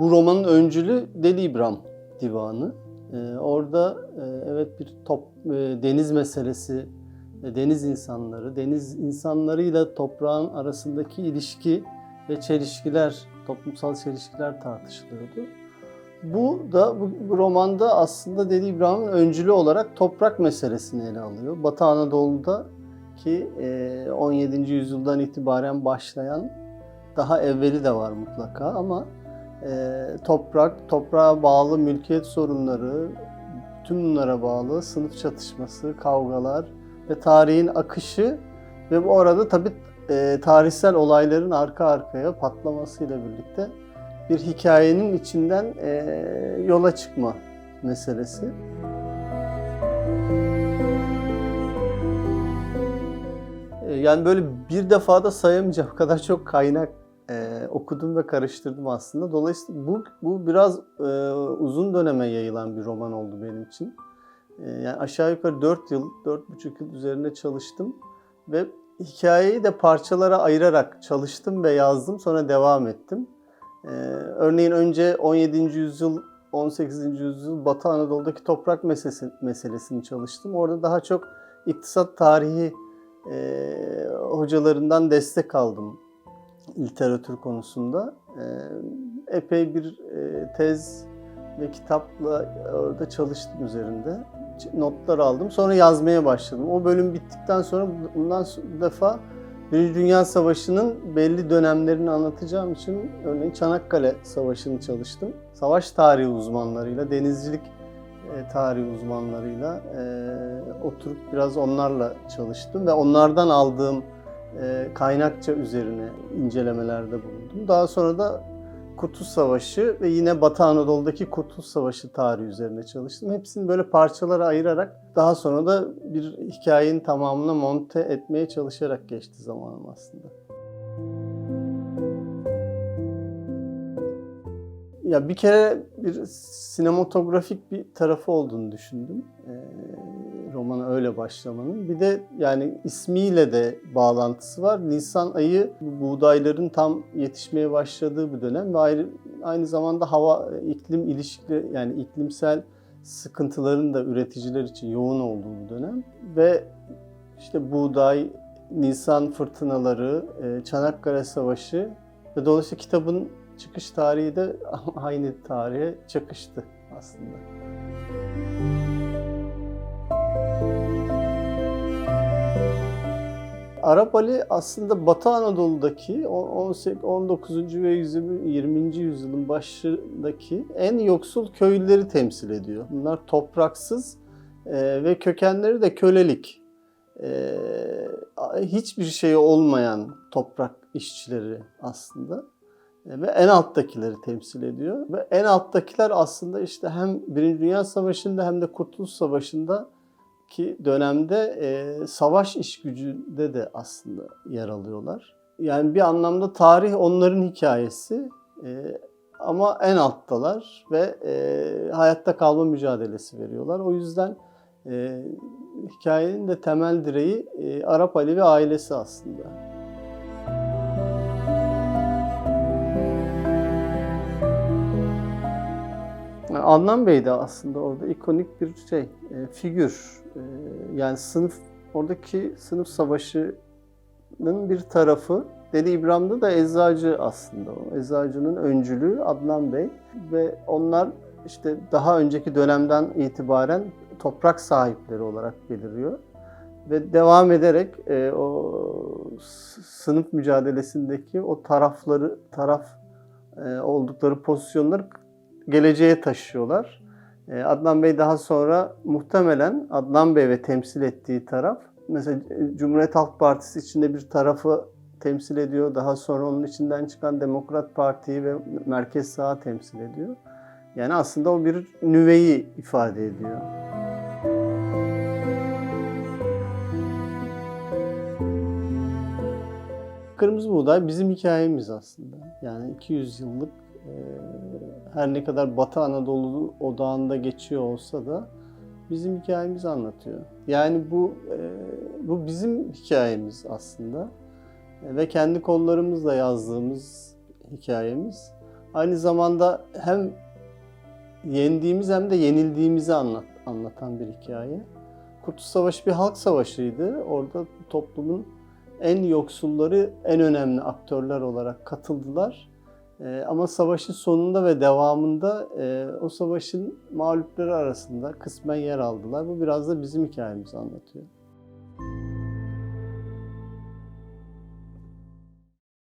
bu romanın öncülü Deli İbrahim Divanı. Ee, orada e, evet bir top e, deniz meselesi, e, deniz insanları, deniz insanlarıyla toprağın arasındaki ilişki ve çelişkiler, toplumsal çelişkiler tartışılıyordu. Bu da bu, bu romanda aslında Deli İbrahim'in öncülü olarak toprak meselesini ele alıyor. Batı Anadolu'da ki e, 17. yüzyıldan itibaren başlayan daha evveli de var mutlaka ama e, toprak, toprağa bağlı mülkiyet sorunları, tüm bunlara bağlı sınıf çatışması, kavgalar ve tarihin akışı ve bu arada tabii e, tarihsel olayların arka arkaya patlamasıyla birlikte bir hikayenin içinden e, yola çıkma meselesi. E, Yani böyle bir defada sayamayacağım kadar çok kaynak okudum ve karıştırdım aslında. Dolayısıyla bu, bu biraz e, uzun döneme yayılan bir roman oldu benim için. E, yani aşağı yukarı 4 yıl, 4,5 yıl üzerinde çalıştım ve hikayeyi de parçalara ayırarak çalıştım ve yazdım. Sonra devam ettim. E, örneğin önce 17. yüzyıl, 18. yüzyıl Batı Anadolu'daki toprak meselesi, meselesini çalıştım. Orada daha çok iktisat tarihi e, hocalarından destek aldım literatür konusunda. E, epey bir e, tez ve kitapla orada çalıştım üzerinde. Notlar aldım. Sonra yazmaya başladım. O bölüm bittikten sonra bundan defa Birinci Dünya Savaşı'nın belli dönemlerini anlatacağım için örneğin Çanakkale Savaşı'nı çalıştım. Savaş tarihi uzmanlarıyla, denizcilik e, tarihi uzmanlarıyla oturup biraz onlarla çalıştım ve onlardan aldığım kaynakça üzerine incelemelerde bulundum. Daha sonra da Kurtuluş Savaşı ve yine Batı Anadolu'daki Kurtuluş Savaşı tarihi üzerine çalıştım. Hepsini böyle parçalara ayırarak daha sonra da bir hikayenin tamamını monte etmeye çalışarak geçti zamanım aslında. Ya bir kere bir sinematografik bir tarafı olduğunu düşündüm. Ee, romana öyle başlamanın. Bir de yani ismiyle de bağlantısı var. Nisan ayı bu buğdayların tam yetişmeye başladığı bir dönem ve ayrı, aynı zamanda hava iklim ilişkileri yani iklimsel sıkıntıların da üreticiler için yoğun olduğu bir dönem ve işte buğday, Nisan fırtınaları, e, Çanakkale Savaşı ve dolayısıyla kitabın çıkış tarihi de aynı tarihe çakıştı aslında. Arap Ali aslında Batı Anadolu'daki 18, 19. ve 20. yüzyılın başındaki en yoksul köylüleri temsil ediyor. Bunlar topraksız e, ve kökenleri de kölelik. E, hiçbir şey olmayan toprak işçileri aslında ve en alttakileri temsil ediyor. Ve en alttakiler aslında işte hem Birinci Dünya Savaşı'nda hem de Kurtuluş Savaşı'nda ki dönemde e, savaş iş gücünde de aslında yer alıyorlar. Yani bir anlamda tarih onların hikayesi e, ama en alttalar ve e, hayatta kalma mücadelesi veriyorlar. O yüzden e, hikayenin de temel direği e, Arap Ali ve ailesi aslında. Adnan Bey de aslında orada ikonik bir şey, e, figür. E, yani sınıf, oradaki sınıf savaşının bir tarafı. Deli İbrahim'de de eczacı aslında o. Eczacının öncülüğü Adnan Bey. Ve onlar işte daha önceki dönemden itibaren toprak sahipleri olarak beliriyor. Ve devam ederek e, o sınıf mücadelesindeki o tarafları, taraf e, oldukları pozisyonları geleceğe taşıyorlar. Adnan Bey daha sonra muhtemelen Adnan Bey ve temsil ettiği taraf mesela Cumhuriyet Halk Partisi içinde bir tarafı temsil ediyor. Daha sonra onun içinden çıkan Demokrat Parti'yi ve Merkez Sağ'ı temsil ediyor. Yani aslında o bir nüveyi ifade ediyor. Kırmızı Buğday bizim hikayemiz aslında. Yani 200 yıllık her ne kadar Batı Anadolu odağında geçiyor olsa da bizim hikayemizi anlatıyor. Yani bu bu bizim hikayemiz aslında ve kendi kollarımızla yazdığımız hikayemiz. Aynı zamanda hem yendiğimiz hem de yenildiğimizi anlat, anlatan bir hikaye. Kurtuluş Savaşı bir halk savaşıydı. Orada toplumun en yoksulları en önemli aktörler olarak katıldılar. Ee, ama savaşın sonunda ve devamında e, o savaşın mağlupları arasında kısmen yer aldılar. Bu biraz da bizim hikayemizi anlatıyor.